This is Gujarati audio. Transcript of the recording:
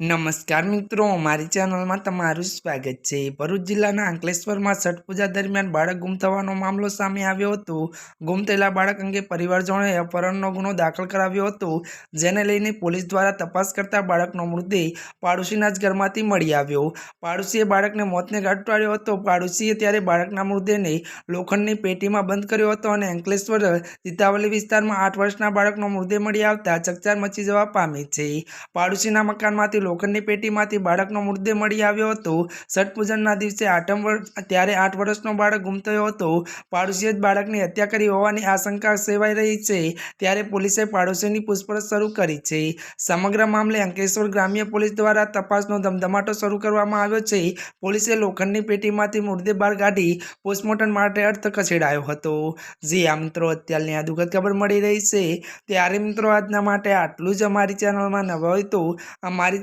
નમસ્કાર મિત્રો, મારી ચેનલમાં તમારું સ્વાગત છે. ભરૂચ જિલ્લાના અંકલેશ્વરમાં છઠ પૂજા દરમિયાન બાળક ગુમ થવાનો મામલો સામે આવ્યો હતો. ગુમ થયેલા બાળક અંગે પરિવારજનોએ અપહરણનો ગુનો દાખલ કરાવ્યો હતો, જેને લઈને પોલીસ દ્વારા તપાસ કરતા બાળકનો મૃતદેહ પાડોશીના જ ઘરમાંથી મળી આવ્યો. પાડોશીએ બાળકને મોતને ઘટાડ્યો હતો. પાડોશીએ ત્યારે બાળકના મૃતદેહને લોખંડની પેટીમાં બંધ કર્યો હતો અને અંકલેશ્વર, સીતાવલી વિસ્તારમાં આઠ વર્ષના બાળકનો મૃતદેહ મળી આવતા ચકચાર મચી જવા પામી છે. પાડોશીના મકાનમાંથી લોખંડની પેટીમાંથી બાળકનો મૃતદેહ મળી આવ્યો હતો. છઠ પૂજનના દિવસે આઠમ વર્ષ ત્યારે આઠ વર્ષનો બાળક ગુમ થયો હતો. પાડોશીએ જ બાળકની હત્યા કરી હોવાની આશંકા સેવાઈ રહી છે. ત્યારે પોલીસે પાડોશીની પૂછપરછ શરૂ કરી છે. સમગ્ર મામલે અંકેશ્વર ગ્રામ્ય પોલીસ દ્વારા તપાસનો ધમધમાટો શરૂ કરવામાં આવ્યો છે. પોલીસે લોખંડની પેટીમાંથી મૃતદેહ બહાર કાઢી પોસ્ટમોર્ટમ માટે અર્થ ખસેડાયો હતો. જી આ મિત્રો, અત્યારની આ દુઃખદ ખબર મળી રહી છે. ત્યારે મિત્રો, આજના માટે આટલું જ અમારી ચેનલમાં નવા હોય તો અમારી